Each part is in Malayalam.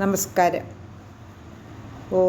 നമസ്കാരം. ഓ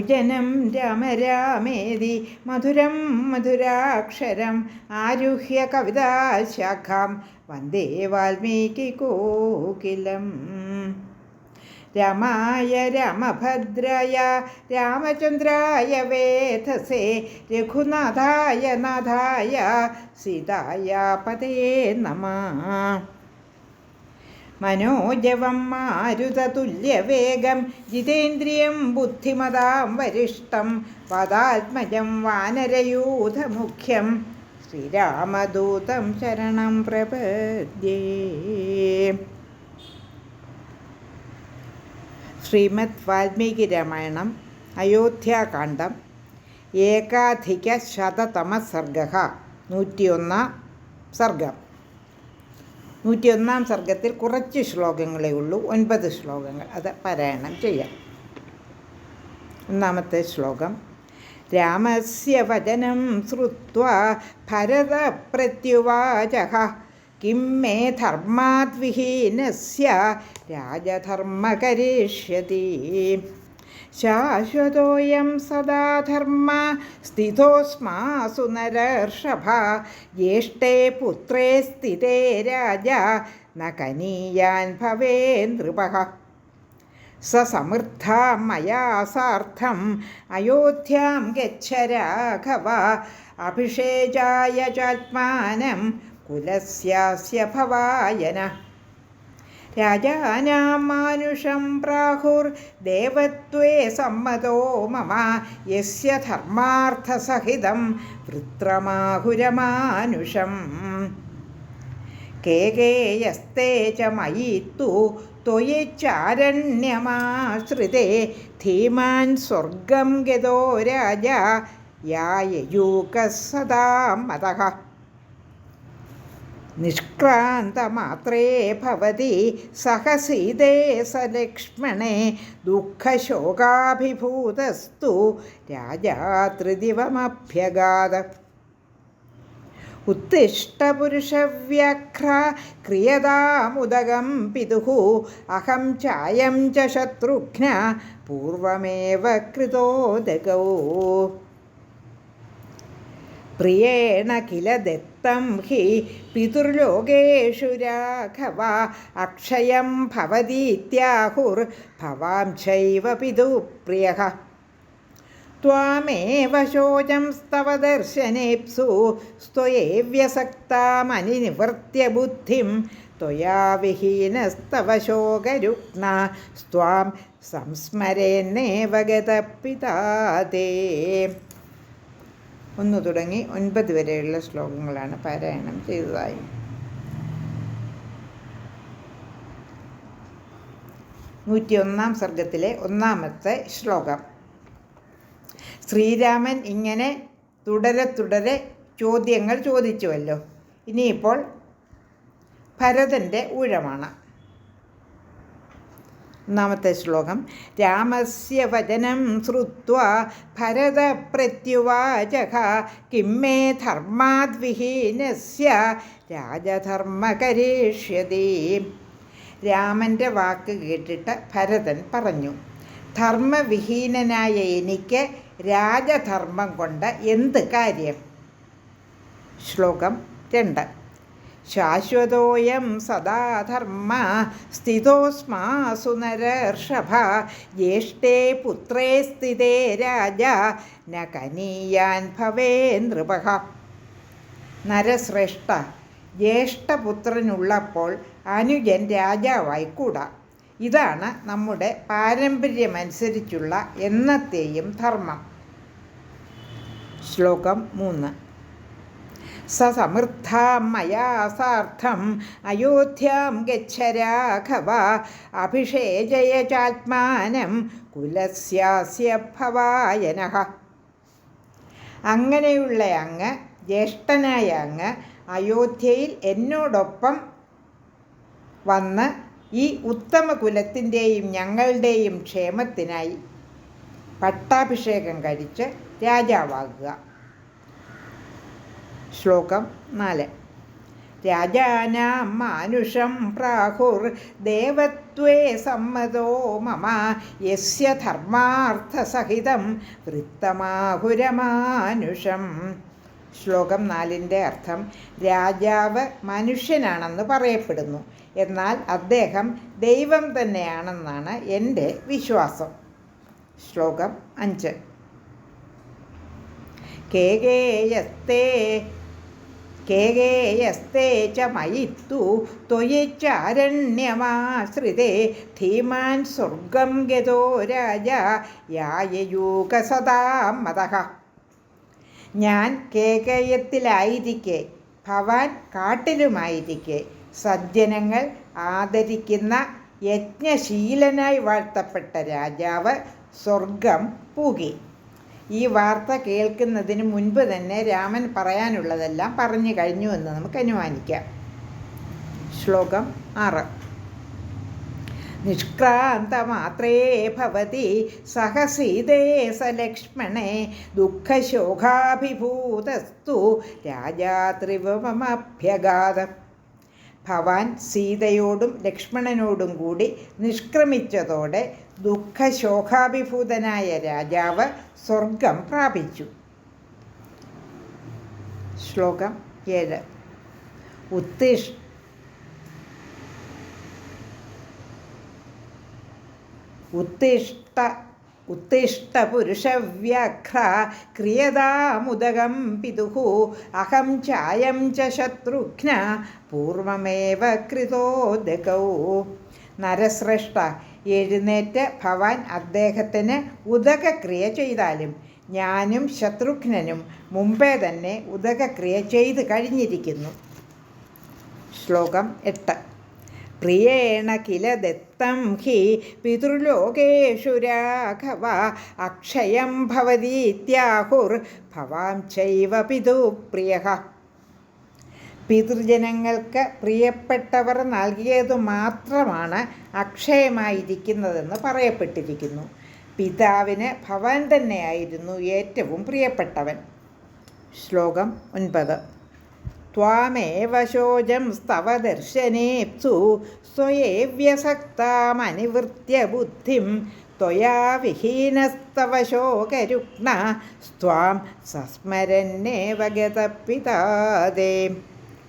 पूजनं राम रामेदि मधुरं मधुराक्षरम् आरुह्य कविताशाखां वंदे वाल्मीकिकोकिलम् रमाय रमभद्रय रामचन्द्राय वेधसे, रघुनाथाय नाथाय सीताय पते नमः। മനോജവം മാരുതതുല്യവേഗം ജിതേന്ദ്രിയം ബുദ്ധിമതാം വരിഷ്ടം പദാത്മജം വാനരയൂഥമുഖ്യം ശ്രീരാമദൂതം ശരണം പ്രപദ്യേ. ശ്രീമദ് വാൽമീകി രാമായണം അയോധ്യാകാന്ഡം ഏകാധിക ശതതമ സർഗ നൂറ്റിയൊന്നാം സർഗം. നൂറ്റിയൊന്നാം സർഗത്തിൽ കുറച്ച് ശ്ലോകങ്ങളേ ഉള്ളൂ ഒൻപത് ശ്ലോകങ്ങൾ. അത് പാരായണം ചെയ്യാം. ഒന്നാമത്തെ ശ്ലോകം രാമസ്യ വചനം ശ്രുത്വാ ഭരത പ്രത്യുവാച കിം മേ ധർമാദ്വിഹീനസ്യ രാജധർമ്മ കരിഷ്യതി. ശാശ്വതോയം സദാ ധർമ്മ. സ്ഥിതോസ്മാസു ജ്യേഷ്ഠേ പുത്രേ സ്ഥിതേ രാജ. ന കനീയാൻ ഭവേ നൃപ സ സമൃദ്ധ മയാ സാർത്ഥം. അയോധ്യാം ഗച്ഛ രാഘവ. അഭിഷേചായ ചാത്മാനം. കുലസ്യാസ്യ ഭവായന രാജാനാം മാനുഷം പ്രാഹുർദേവത്വേ സമ്മതോ മമ യസ്യ ധർമാർത്ഥസഹിതം വൃത്രമാഹുരമാനുഷം. കേകേയസ്തേ ച മയി ത്വയിച്ചാരണ്യമാശ്രിതേ ധീമാൻ സ്വർഗം ഗതോ രാജ യായൂക സദാ മതഃ നിഷ്ക്രാന്തമാത്രേ ഭവതി സഹസീതേ സലക്ഷ്മണേ ദുഃഖശോകാഭിഭൂതസ്തു രാജാ ത്രിദിവമഭ്യഗാത. ഉത്തിഷ്ടപുരുഷവ്യഘ്ര ക്രിയതാമുദകം പിതുः അഹം ചായം ച ശത്രുഘ്ന പൂർവമേവ കൃതോദകൗ പ്രിയേണ കില ദത്തം तं हि पितुर्लोकेषु राघवा, अक्षयं भवदीत्याहुर्भवां चैव पितुप्रियः त्वामेव शोचं स्तव दर्शनेप्सु स्त्वयेव्यसक्तामनिनिवर्त्य बुद्धिं, त्वया विहीनस्तव शोकरुग्णा स्त्वां संस्मरेन्नेव गतपिता ते। ഒന്നു തുടങ്ങി ഒൻപത് വരെയുള്ള ശ്ലോകങ്ങളാണ് പാരായണം ചെയ്തതായി. നൂറ്റിയൊന്നാം സർഗത്തിലെ ഒന്നാമത്തെ ശ്ലോകം. ശ്രീരാമൻ ഇങ്ങനെ തുടരെ തുടരെ ചോദ്യങ്ങൾ ചോദിച്ചുവല്ലോ. ഇനിയിപ്പോൾ ഭരതന്റെ ഊഴമാണ്. ഒന്നാമത്തെ ശ്ലോകം. രാമസ്യ വചനം ശ്രുവ ഭരത പ്രത്യുവാചക കിം മേ ധർമാദ്വിഹീനസ്യ രാജധർമ്മ കരീഷ്യതി രാമന്റെ വാക്ക് കേട്ടിട്ട് ഭരതൻ പറഞ്ഞു ധർമ്മവിഹീനനായ എനിക്ക് രാജധർമ്മം കൊണ്ട് എന്ത് കാര്യം? ശ്ലോകം രണ്ട്. ശാശ്വതോയം സദാധർമ്മ സ്ഥിതോസ്മാസു നരർഷഭ ജ്യേഷ്ഠേ പുത്രേ സ്ഥിതേ രാജ ന കനീയാൻ ഭവേ നൃപ നരശ്രേഷ്ഠ ജ്യേഷ്ഠപുത്രനുള്ളപ്പോൾ അനുജൻ രാജാവായിക്കൂടാ ഇതാണ് നമ്മുടെ പാരമ്പര്യമനുസരിച്ചുള്ള എന്നത്തെയും ധർമ്മം. ശ്ലോകം മൂന്ന്. സമൃദ്ധാം മയാ സാർത്ഥം. അയോധ്യാം ഗച്ഛ രാഘവ അഭിഷേചയ ചാത്മാനം കുലസ്യാസ്യ ഭവായനഃ അങ്ങനെയുള്ള അങ്ങ് ജ്യേഷ്ഠനായ അങ്ങ് അയോധ്യയിൽ എന്നോടൊപ്പം വന്ന് ഈ ഉത്തമ കുലത്തിന്റെയും ഞങ്ങളുടെയും ക്ഷേമത്തിനായി പട്ടാഭിഷേകം കഴിച്ച് രാജാവാകുക. ശ്ലോകം നാല്. രാജാനാം മാനുഷം പ്രാഹുർ ദേവത്വേ സമ്മതോ മമ യസ്യ ധർമാർത്ഥസഹിതം വൃത്തമാഹുരമാനുഷം. ശ്ലോകം നാലിന്റെ അർത്ഥം രാജാവ് മനുഷ്യനാണെന്ന് പറയപ്പെടുന്നു. എന്നാൽ അദ്ദേഹം ദൈവം തന്നെയാണെന്നാണ് എന്റെ വിശ്വാസം. ശ്ലോകം അഞ്ച്. കേകേയസ്തേ കേകേയസ്തേ ച മയിത്തു ത്വയിച്ചാരണ്യമാശ്രിതേ ധീമാൻ സ്വർഗം ഗതോ രാജ യായയൂക സദാ മതഃ ഞാൻ കേകയത്തിലായിരിക്കെ ഭവാൻ കാട്ടിലുമായിരിക്കെ സജ്ജനങ്ങൾ ആദരിക്കുന്ന യജ്ഞശീലനായി വാഴ്ത്തപ്പെട്ട രാജാവ് സ്വർഗം പൂകി. ഈ വാർത്ത കേൾക്കുന്നതിന് മുൻപ് തന്നെ രാമൻ പറയാനുള്ളതെല്ലാം പറഞ്ഞു കഴിഞ്ഞു എന്ന് നമുക്ക് അനുമാനിക്കാം. ശ്ലോകം ആറ്. നിഷ്ക്രാന്തമാത്രേ ഭവതി സഹസീതേ സലക്ഷ്മണേ ദുഃഖശോകാഭിഭൂതസ്തു രാജാ ത്രിവമഭ്യഗാതം ഭവാൻ സീതയോടും ലക്ഷ്മണനോടും കൂടി നിഷ്ക്രമിച്ചതോടെ ദുഃഖശോകാഭിഭൂതനായ രാജാവ് സ്വർഗം പ്രാപിച്ചു. ശ്ലോകം ഏഴ്. ഉത്തിഷ് ഉത്തിഷ്ട ഉത്തിഷ്ടപുരുഷവ്യാഘ്ര ക്രിയതാമുദകം പിതുः അഹം ചായം ച ശത്രുഘ്ന പൂർവമേവ കൃതോദകൗ നരശ്രേഷ്ഠ എഴുന്നേറ്റ് ഭവാൻ അദ്ദേഹത്തിന് ഉദകക്രിയ ചെയ്താലും ഞാനും ശത്രുഘ്നനും മുമ്പേ തന്നെ ഉദകക്രിയ ചെയ്ത് കഴിഞ്ഞിരിക്കുന്നു. ശ്ലോകം എട്ട്. പ്രിയേണ കില ദത്തം ഹി പിതൃലോകേഷു രാഘവ അക്ഷയം ഭവതീത്യാഹുർ ഭവാം ചൈവ പിതു പ്രിയ പിതൃജനങ്ങൾക്ക് പ്രിയപ്പെട്ടവർ നൽകിയതു മാത്രമാണ് അക്ഷയമായിരിക്കുന്നതെന്ന് പറയപ്പെട്ടിരിക്കുന്നു. പിതാവിന് ഭവാൻ തന്നെയായിരുന്നു ഏറ്റവും പ്രിയപ്പെട്ടവൻ. ശ്ലോകം ഒൻപത്. ത്വാമേവ ശോചം സ്തവ ദർശനേപ്സു സ്വയേവ്യസക്താമനിവൃത്യ ബുദ്ധിം ത്വയാ വിഹീനസ്തവ ശോകരുഗ്ന സ്വാം സസ്മരന്നേവ ഗതപിതാദേ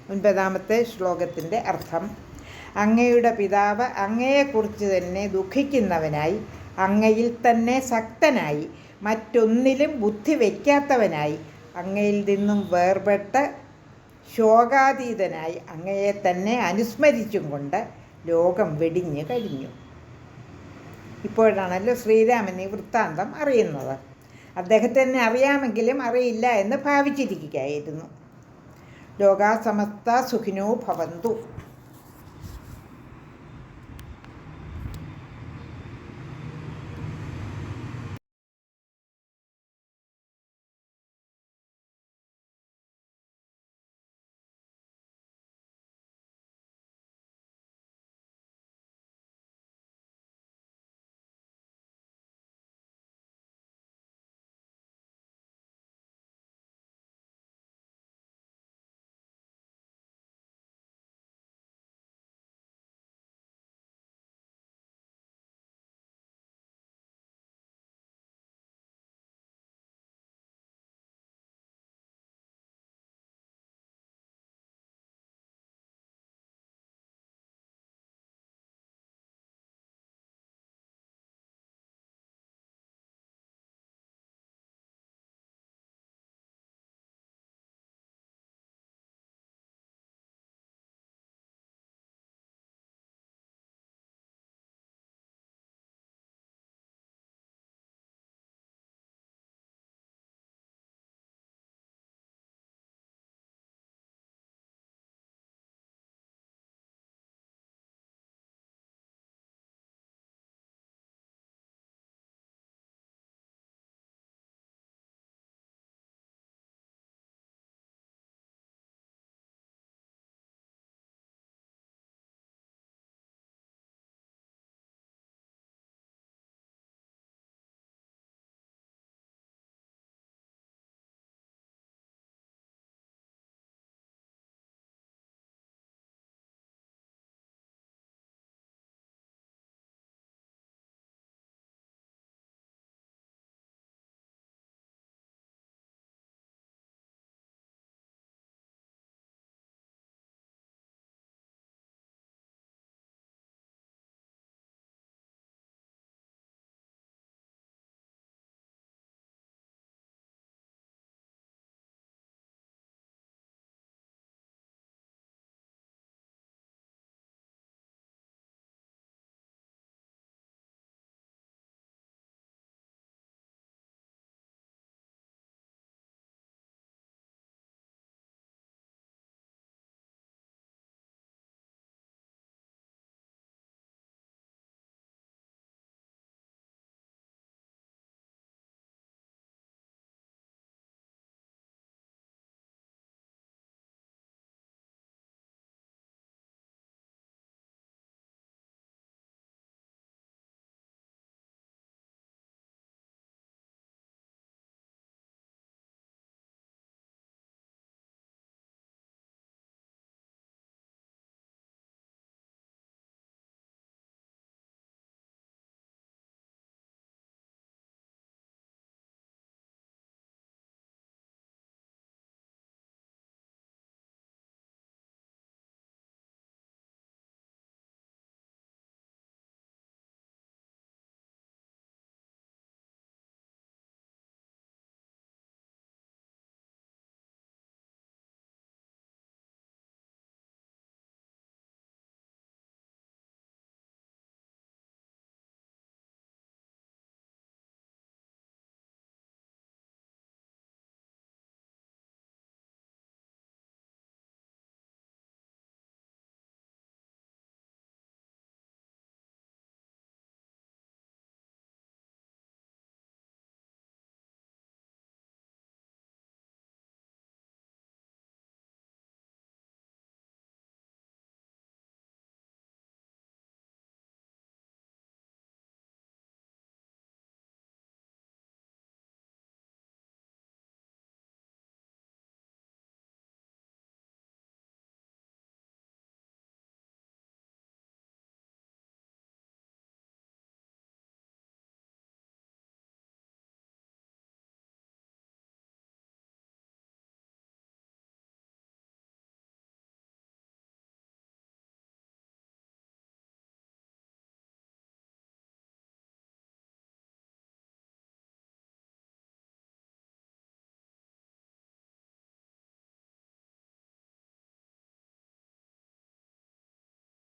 ഒൻപതാമത്തെ ശ്ലോകത്തിന്റെ അർത്ഥം അങ്ങയുടെ പിതാവ് അങ്ങയെക്കുറിച്ച് തന്നെ ദുഃഖിക്കുന്നവനായി അങ്ങയിൽ തന്നെ ശക്തനായി മറ്റൊന്നിലും ബുദ്ധി വയ്ക്കാത്തവനായി അങ്ങയിൽ നിന്നും വേർപെട്ട് ശോകാതീതനായി അങ്ങയെ തന്നെ അനുസ്മരിച്ചും കൊണ്ട് ലോകം വെടിഞ്ഞു കഴിഞ്ഞു. ഇപ്പോഴാണല്ലോ ശ്രീരാമൻ ഈ വൃത്താന്തം അറിയുന്നത്. അദ്ദേഹത്തിന് അറിയാമെങ്കിലും അറിയില്ല എന്ന് ഭാവിച്ചിരിക്കുകയായിരുന്നു. ലോകാസമസ്ത സുഖിനോ ഭവന്തു.